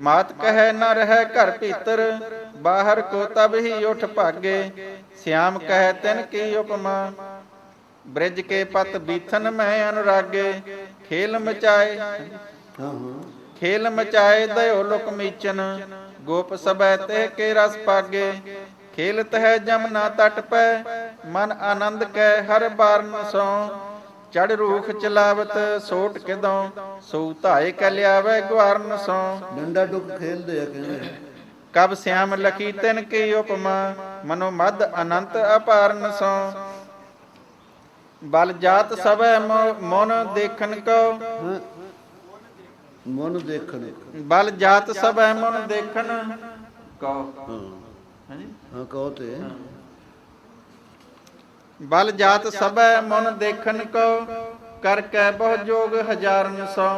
ਮਾਤ ਕਹੈ ਨ ਰਹਿ ਘਰ ਭੀਤਰ, ਬਾਹਰ ਕੋ ਤਬ ਹੀ ਉਠ ਭਾਗੇ, ਸਿਆਮ ਕਹੈ ਤਿਨ ਕੀ ਉਪਮਾ। ਬ੍ਰਿਜ ਕੇ ਪਤ ਬੀਥਨ ਮੈਂ ਅਨੁਰਾਗੇ, ਖੇਲ ਮਚਾਏ ਖੇਲ ਮਚਾਏ ਦਇਓ ਲੋਕ ਮੀਚਨ, ਗੋਪ ਸਬੈ ਤੇ ਕੇ ਰਸ ਪਾਗੇ। ਖੇਲਤ ਹੈ ਜਮਨਾ ਤਟ ਪੈ, ਮਨ ਆਨੰਦ ਕੈ ਹਰ ਬਾਰਨ ਸੋ। ਚੜ ਰੂਖ ਚਲਾਵਤ ਸੋਟ ਕਿਦੋਂ ਸੋ ਧਾਏ ਕੈ ਲਿਆਵੇ ਗਵਾਰਨ ਸੋ। ਡੰਡਾ ਡੁੱਕ ਖੇਲਦੇ ਆ ਕਹਿੰਦੇ। ਕਬ ਸਿਆਮ ਲਖੀ ਤਿਨ ਕੀ ਉਪਮਾ ਮਨੋ ਮਦ ਅਨੰਤ ਅਪਾਰਨ ਸੋ। ਬਲ ਜਾਤ ਸਭੈ ਮਨ ਦੇਖਨ ਕੋ। ਮਨ ਦੇਖਣ ਬਲ ਜਾਤ ਸਭੈ ਮਨ ਦੇਖਨ ਕੋ। ਹਾਂ ਕਹੋ ਤੇ। ਬਲ ਜਾਤ ਸਭੈ ਮਨ ਦੇਖਣ ਕੋ ਕਰ ਕੈ ਬਹੁ ਜੋਗ ਹਜ਼ਾਰਨ ਸੋ।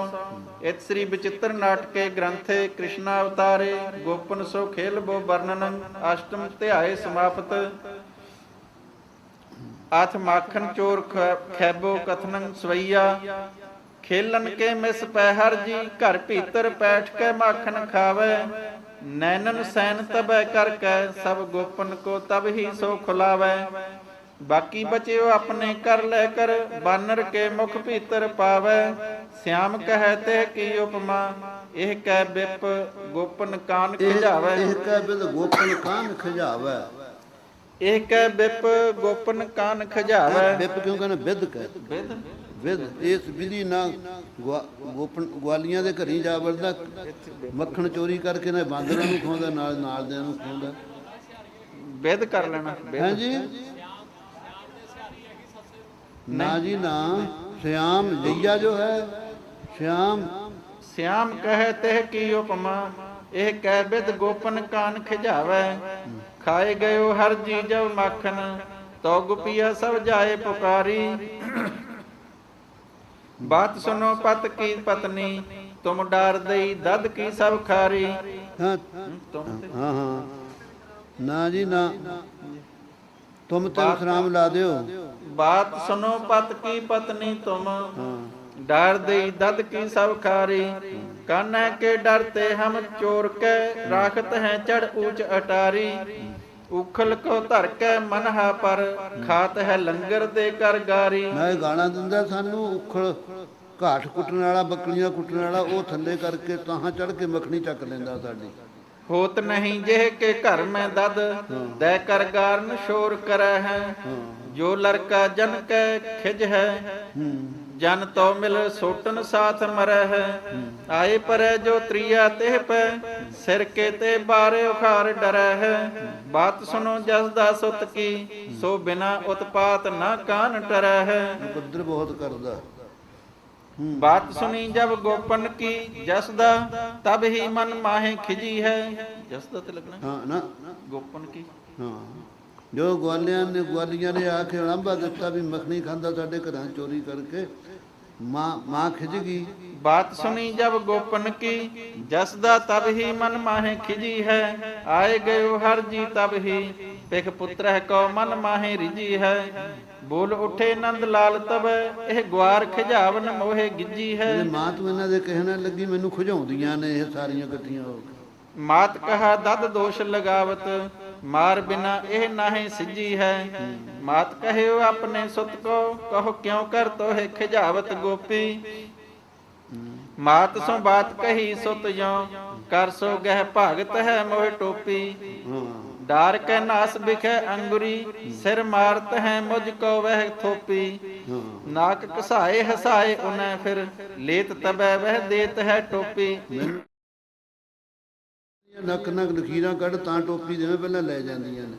ਇਤ ਸ੍ਰੀ ਬਚਿੱਤਰ ਨਾਟਕੇ ਗ੍ਰੰਥੇ ਕ੍ਰਿਸ਼ਨਾ ਅਵਤਾਰੇ, ਗੋਪਨ ਸੋ ਖੇਲਬੋ ਵਰਣਨ ਅਸ਼ਟਮ ਧਿਆਏ ਸਮਾਪਤ। ਆਥ ਮਾਖਨ ਚੋਰ ਖੈਬੋ ਕਥਨੰ ਸਵਈਆ। ਖੇਲਨ ਕੇ ਮਿਸ ਪਹਿਰ ਜੀ, ਘਰ ਭੀਤਰ ਬੈਠ ਕੇ ਮਾਖਣ ਖਾਵੇ। ਨੈਨਨ ਸੈਨ ਤਬੈ ਕਰ ਕੈ, ਸਭ ਗੋਪਨ ਕੋ ਤਬ ਹੀ ਸੋ ਖੁਲਾਵੇ। ਬਾਕੀ ਬਚਿਓ ਆਪਣੇ ਕਰ ਲੈ ਕਰ ਬਾਨਰ ਕੇ ਮੁਖ ਭੀਤਰ ਪਾਵੇ। ਸਿਆਮ ਕਹੈ ਤੇ ਕੀ ਉਪਮਾ ਇਹ ਕਹਿ ਬਿਪ ਗੋਪਨ ਕਾਨ ਖਿਜਾਵੇ ਇਹ ਕਹ ਬਿਲ ਗੋਪਨ ਕਾਨ ਖਜਾਵੇ ਇਹ ਕਹਿ ਬਿਪ ਗੋਪਨ ਕਾਨ ਖਿਜਾਵੇ ਬਿਪ ਕਿਉਂ ਕਹਿੰਦੇ? ਬਿੱਦ ਕਹਿ। ਬਿਦ ਵਿਦ ਇਸ ਵਿਧੀ ਨਾਲ ਗੋਪਨ ਗਵਾਲੀਆਂ ਦੇ ਘਰੀ ਜਾ ਵੜਦਾ। ਮੱਖਣ ਚੋਰੀ ਕਰਕੇ ਨਾ ਬਾਂਦਰਾਂ ਨੂੰ ਖਾਉਂਦਾ ਨਾਲ ਨਾਲ ਦਿਆਂ ਨੂੰ ਖਾਉਂਦਾ ਬਿਦ ਕਰ ਲੈਣਾ। ਹਾਂਜੀ ਨਾ ਜੀ ਨਾ ਸ਼ਿਆਮ ਜਈਆ ਜੋ ਹੈ ਸ਼ਿਆਮ। ਸਿਆਮ ਕਹੈ ਤੇ ਕੀ ਉਪਮਾ ਇਹ ਕਹਿ ਬਿਦ ਗੋਪਨ ਕਾਨ ਖਿਜਾਵੇ ਖਾਏ ਗਇਓ ਹਰ ਜੀ ਜਬ ਮੱਖਨ ਤੋ ਗੁਪੀਆ ਸਭ ਜਾਏ ਪੁਕਾਰੀ। ਬਾਤ ਸੁਨੋ ਪਤ ਕੀ ਪਤਨੀ ਤੁਮ ਡਰ ਦਈ ਦਦ ਕੀ ਸਭ ਖਾਰੀ। ਹਾਂ ਹਾਂ। ਨਾ ਜੀ ਨਾ। ਤੁਮ ਤੇ ਵਿਸਰਾਮ ਲਾ ਦਿਓ। ਬਾਤ ਸੁਨੋ ਪਤ ਕੀ ਪਤਨੀ ਤੁਮ। ਡਰ ਦੇਈ ਦਦ ਕੀ ਸਭ ਖਾਰੀ। ਕਾਨੈ ਕੇ ਡਰਤੇ ਹਮ ਚੋਰ ਕੇ ਰਾਖਤ ਹੈ ਚੜ ਊਚ ਅਟਾਰੀ। ਉਖਲ ਕੋ ਧਰ ਕੇ ਮਨਹਾ ਪਰ ਖਾਤ ਹੈ ਲੰਗਰ ਦੇ ਕਰ ਗਾਰੀ। ਮੈਂ ਗਾਣਾ ਦਿੰਦਾ ਸਾਨੂੰ ਉਖਲ ਘਾਟ ਕੁੱਟਣ ਵਾਲਾ ਬੱਕਰੀਆਂ ਕੁੱਟਣ ਵਾਲਾ ਉਹ ਥੱਲੇ ਕਰਕੇ ਤਾਹਾਂ ਚੜ ਕੇ ਮੱਖਣੀ ਚੱਕ ਲੈਂਦਾ ਸਾਡੀ। ਹੋਤ ਨਹੀਂ ਜਿਹ ਕੇ ਘਰ ਮੈਂ ਦਦ, ਦੈ ਕਰ ਗਾਰਨ ਸ਼ੋਰ ਕਰੈ ਹੈ। ਜੋ ਲੜਕਾ ਜਨ ਕੈ ਖਿਜ ਹੈ, ਜਨ ਤੋ ਮਿਲ ਸੋਟਨ ਸਾਥ ਮਰੈ ਹੈ। ਆਏ ਪਰੈ ਜੋ ਤ੍ਰਿਆ ਤੇ ਪੈ, ਸਿਰ ਕੇ ਤੇ ਬਾਰੇ ਉਖਾਰ ਡਰੈ ਹੈ। ਬਾਤ ਸੁਨੋ ਜਸ ਦਾ ਸੁਤ ਕੀ, ਸੋ ਬਿਨਾ ਉਤਪਾਤ ਨਾ ਕਾਨ ਟਰੈ ਹੈ। ਕੁਦਰ ਬਹੁਤ ਕਰਦਾ। ਬਾਤ ਸੁਣੀ ਜਬ ਗੋਪਨ ਕੀ ਜਸ ਦਾ ਤਬ ਹੀ ਮਨ ਮਾਹੇ ਖਿਜੀ ਹੈ। ਜਸ ਦਾ ਤੇ ਲੱਗਣਾ। ਹਾਂ ਨਾ। ਗੋਪਨ ਕੀ? ਹਾਂ। ਜੋ ਗਵਾਲੀਆਂ ਨੇ ਗਵਾਲੀਆਂ ਨੇ ਆ ਕੇ ਉਲੰਭਾ ਦਿੱਤਾ ਵੀ ਮੱਖਣੀ ਖਾਂਦਾ ਸਾਡੇ ਘਰਾਂ ਚੋਰੀ ਕਰਕੇ ਮਾਂ ਮਾਂ ਖਿਜ ਗਈ। ਬਾਤ ਸੁਣੀ ਜਬ ਗੋਪਨ ਕੀ ਜਸ ਦਾ ਤਬ ਹੀ ਮਨ ਮਾਹੇ ਖਿਜੀ ਹੈ। ਆਏ ਗਇਓ ਹਰ ਜੀ ਤਬ ਹੀ ਪਿਖ ਪੁੱਤਰ ਕੋ ਮਨ ਮਾਹੇ ਰਿਜੀ ਹੈ ਬੋਲ ਉਠੇ ਨੰਦ ਲਾਲ ਤਬ ਇਹ ਗਵਾਰ ਖਿਜਾਵਨ ਮੋਹੇ ਗਿੱਜੀ ਹੈ। ਮੇਰੇ ਮਾਂ ਤੂੰ ਇਹਨਾਂ ਦੇ ਕਹਿਣ ਲੱਗੀ ਮੈਨੂੰ ਖੁਝਾਉਂਦੀਆਂ ਨੇ ਇਹ ਸਾਰੀਆਂ ਇਕੱਠੀਆਂ ਹੋ ਕੇ। ਮਾਤ ਕਹਾ ਦਦ ਦੋਸ਼ ਲਗਾਵਤ ਮਾਰ ਬਿਨਾ ਇਹ ਨਾਹੀ ਸਿੱਜੀ ਹੈ। ਮਾਤ ਕਹਿਓ ਆਪਣੇ ਸੁਤ ਕੋ ਕਹੋ ਕਿਉ ਕਰ ਤੋਹਿ ਖਿਜਾਵਤ ਗੋਪੀ। ਮਾਤ ਸੋ ਬਾਤ ਕਹੀ ਸੁਤ ਜੋ ਕਰ ਸੋ ਗਹਿ ਭਾਗਤ ਹੈ ਮੋਹ ਟੋਪੀ। ਹਾਂ। ਡਾਰ ਕੈ ਨਾਸ ਬਿਖੈ ਅੰਗੁਰੀ, ਸਿਰ ਮਾਰਤ ਹੈ ਮੁਝ ਕੋ ਵਹਿ ਥੋਪੀ। ਹਾਂ ਨਾਕ ਕਸਾਏ ਹਸਾਏ ਉਨੈ ਫਿਰ, ਲੇਤ ਤਬੈ ਵਹਿ ਦੇਤ ਹੈ ਟੋਪੀ। ਨਕ ਨਕ ਲਖੀਰਾਂ ਕੱਢ ਤਾਂ ਟੋਪੀ ਦੇਵੇਂ, ਪਹਿਲਾਂ ਲੈ ਜਾਂਦੀਆਂ ਨੇ।